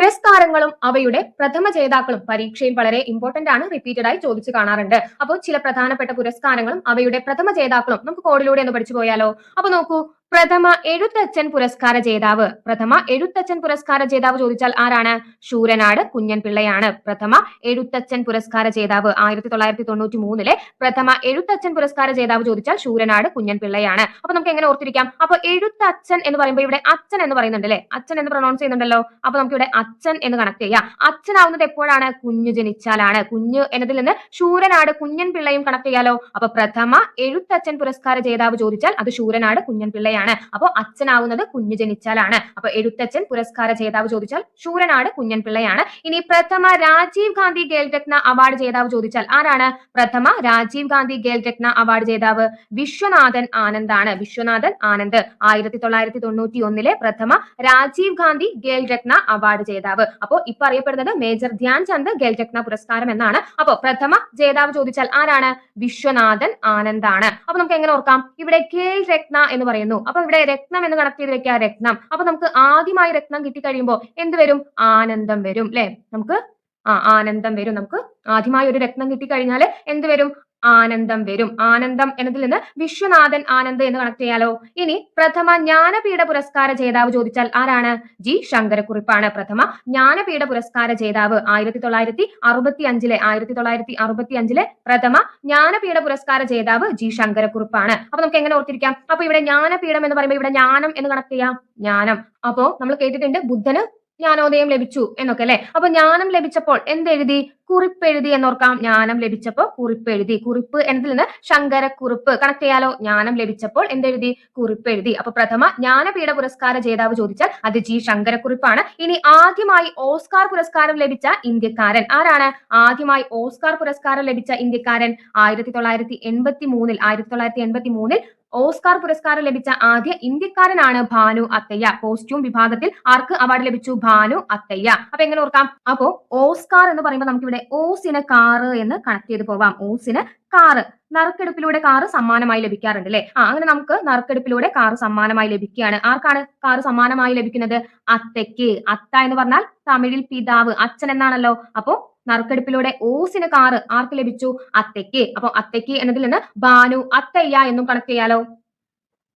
പുരസ്കാരങ്ങളും അവയുടെ പ്രഥമ ജേതാക്കളും പരീക്ഷയിൽ വളരെ ഇമ്പോർട്ടന്റ് ആണ് റിപ്പീറ്റഡ് ആയി ചോദിച്ചു കാണാറുണ്ട്. അപ്പോൾ ചില പ്രധാനപ്പെട്ട പുരസ്കാരങ്ങളും അവയുടെ പ്രഥമ ജേതാക്കളും നമുക്ക് കോഡിലൂടെ ഒന്ന് പഠിച്ചു പോയാലോ? അപ്പൊ നോക്കൂ പ്രഥമ എഴുത്തച്ഛൻ പുരസ്കാര ജേതാവ്. പ്രഥമ എഴുത്തച്ഛൻ പുരസ്കാര ജേതാവ് ചോദിച്ചാൽ ആരാണ്? ശൂരനാട് കുഞ്ഞൻ പിള്ളയാണ് പ്രഥമ എഴുത്തച്ഛൻ പുരസ്കാര ജേതാവ് ആയിരത്തി തൊള്ളായിരത്തി തൊണ്ണൂറ്റി മൂന്നിലെ പ്രഥമ എഴുത്തച്ഛൻ പുരസ്കാര ജേതാവ് ചോദിച്ചാൽ ശൂരനാട് കുഞ്ഞൻ പിള്ളയാണ് അപ്പൊ നമുക്ക് എങ്ങനെ ഓർത്തിരിക്കാം? അപ്പൊ എഴുത്തച്ഛൻ എന്ന് പറയുമ്പോൾ ഇവിടെ അച്ഛൻ എന്ന് പറയുന്നുണ്ടല്ലേ? അച്ഛൻ എന്ന് പ്രൊണൗൺസ് ചെയ്യുന്നുണ്ടല്ലോ? അപ്പൊ നമുക്ക് ഇവിടെ അച്ഛൻ എന്ന് കണക്ട് ചെയ്യാം. അച്ഛനാവുന്നത് എപ്പോഴാണ്? കുഞ്ഞു ജനിച്ചാലാണ്. കുഞ്ഞ് എന്നതിൽ നിന്ന് ശൂരനാട് കുഞ്ഞൻ പിള്ളയും കണക്ട് ചെയ്യാലോ? അപ്പൊ പ്രഥമ എഴുത്തച്ഛൻ പുരസ്കാര ജേതാവ് ചോദിച്ചാൽ അത് ശൂരനാട് കുഞ്ഞൻ പിള്ളയാണ് അപ്പൊ അച്ഛനാവുന്നത് കുഞ്ഞു ജനിച്ചാലാണ്. അപ്പൊ എഴുത്തച്ഛൻ പുരസ്കാര ജേതാവ് ചോദിച്ചാൽ ശൂരനാട് കുഞ്ഞൻ പിള്ളയാണ്. ഇനി പ്രഥമ രാജീവ് ഗാന്ധി ഖേൽ രത്ന അവാർഡ് ജേതാവ് ചോദിച്ചാൽ ആരാണ്? പ്രഥമ രാജീവ് ഗാന്ധി ഖേൽ രത്ന അവാർഡ് ജേതാവ് വിശ്വനാഥൻ ആനന്ദാണ്. വിശ്വനാഥൻ ആനന്ദ്. ആയിരത്തി തൊള്ളായിരത്തി തൊണ്ണൂറ്റി ഒന്നിലെ പ്രഥമ രാജീവ് ഗാന്ധി ഖേൽ രത്ന അവാർഡ് ജേതാവ്. അപ്പോ ഇപ്പൊ അറിയപ്പെടുന്നത് മേജർ ധ്യാൻ ചന്ദ് ഖേൽ രത്ന പുരസ്കാരം എന്നാണ്. അപ്പോ പ്രഥമ ജേതാവ് ചോദിച്ചാൽ ആരാണ്? വിശ്വനാഥൻ ആനന്ദാണ്. അപ്പൊ നമുക്ക് എങ്ങനെ ഓർക്കാം? ഇവിടെ ഖേൽ രത്ന എന്ന് പറയുന്നു. അപ്പൊ ഇവിടെ രത്നം എന്ന് കണക്ട് ചെയ്ത് വെക്കുക രത്നം. അപ്പൊ നമുക്ക് ആദ്യമായി രത്നം കിട്ടിക്കഴിയുമ്പോൾ എന്ത് വരും? ആനന്ദം വരും അല്ലെ നമുക്ക് ആ ആനന്ദം വരും. നമുക്ക് ആദ്യമായി ഒരു രത്നം കിട്ടിക്കഴിഞ്ഞാൽ എന്ത് വരും? ആനന്ദം വരും. ആനന്ദം എന്നതിൽ നിന്ന് വിശ്വനാഥൻ ആനന്ദ് എന്ന് കണക്ട് ചെയ്യാലോ. ഇനി പ്രഥമ ജ്ഞാനപീഠ പുരസ്കാര ജേതാവ് ചോദിച്ചാൽ ആരാണ്? ജി ശങ്കരക്കുറിപ്പാണ്. പ്രഥമ ജ്ഞാനപീഠ പുരസ്കാര ജേതാവ് ആയിരത്തി തൊള്ളായിരത്തി അറുപത്തി അഞ്ചിലെ ആയിരത്തി തൊള്ളായിരത്തി അറുപത്തി അഞ്ചിലെ പ്രഥമ ജ്ഞാനപീഠ പുരസ്കാര ജേതാവ് ജി ശങ്കരക്കുറിപ്പാണ്. അപ്പൊ നമുക്ക് എങ്ങനെ ഓർത്തിരിക്കാം? അപ്പൊ ഇവിടെ ജ്ഞാനപീഠം എന്ന് പറയുമ്പോൾ ഇവിടെ ജ്ഞാനം എന്ന് കണക്ട് ചെയ്യാം. ജ്ഞാനം. അപ്പോ നമ്മൾ കേട്ടിട്ടുണ്ട് ബുദ്ധന് ജ്ഞാനോദയം ലഭിച്ചു എന്നൊക്കെ അല്ലെ? അപ്പൊ ജ്ഞാനം ലഭിച്ചപ്പോൾ എന്തെഴുതി? കുറിപ്പ് എഴുതി എന്നോർക്കാം. ജ്ഞാനം ലഭിച്ചപ്പോൾ കുറിപ്പ് എഴുതി കുറിപ്പ് എന്നതിൽ നിന്ന് ശങ്കരക്കുറിപ്പ്. കണക്ട് ചെയ്യാലോ? ജ്ഞാനം ലഭിച്ചപ്പോൾ എന്തെഴുതി? കുറിപ്പ് എഴുതി അപ്പൊ പ്രഥമ ജ്ഞാനപീഠ പുരസ്കാര ജേതാവ് ചോദിച്ചാൽ അത് ജി ശങ്കരക്കുറിപ്പാണ്. ഇനി ആദ്യമായി ഓസ്കാർ പുരസ്കാരം ലഭിച്ച ഇന്ത്യക്കാരൻ ആരാണ്? ആദ്യമായി ഓസ്കാർ പുരസ്കാരം ലഭിച്ച ഇന്ത്യക്കാരൻ ആയിരത്തി തൊള്ളായിരത്തി എൺപത്തി മൂന്നിൽ. ആയിരത്തി തൊള്ളായിരത്തി എൺപത്തി മൂന്നിൽ ഓസ്കാർ പുരസ്കാരം ലഭിച്ച ആദ്യ ഇന്ത്യക്കാരനാണ് ഭാനു അത്തയ്യ. കോസ്റ്റ്യൂം വിഭാഗത്തിൽ ആർക്ക് അവാർഡ് ലഭിച്ചു? ഭാനു അത്തയ്യ. അപ്പൊ എങ്ങനെ ഓർക്കാം? അപ്പോ ഓസ്കാർ എന്ന് പറയുമ്പോൾ നമുക്കിവിടെ ഓസിന് കാറ് എന്ന് കണക്ട് ചെയ്ത് പോവാം. ഓസിന് കാറ്. നറുക്കെടുപ്പിലൂടെ കാറ് സമ്മാനമായി ലഭിക്കാറുണ്ട് അല്ലെ? ആ അങ്ങനെ നമുക്ക് നറുക്കെടുപ്പിലൂടെ കാറ് സമ്മാനമായി ലഭിക്കുകയാണ്. ആർക്കാണ് കാറ് സമ്മാനമായി ലഭിക്കുന്നത്? അത്തയ്ക്ക്. അത്ത എന്ന് പറഞ്ഞാൽ തമിഴിൽ പിതാവ് അച്ഛൻ എന്നാണല്ലോ. അപ്പോ നറുക്കെടുപ്പിലൂടെ ഓസിന് കാറ് ആർക്ക് ലഭിച്ചു? അത്തയ്ക്ക്. അപ്പൊ അത്തയ്ക്ക് എന്നതിൽ നിന്ന് ബാനു അത്തയ്യ എന്നും കണക്ട് ചെയ്യാലോ.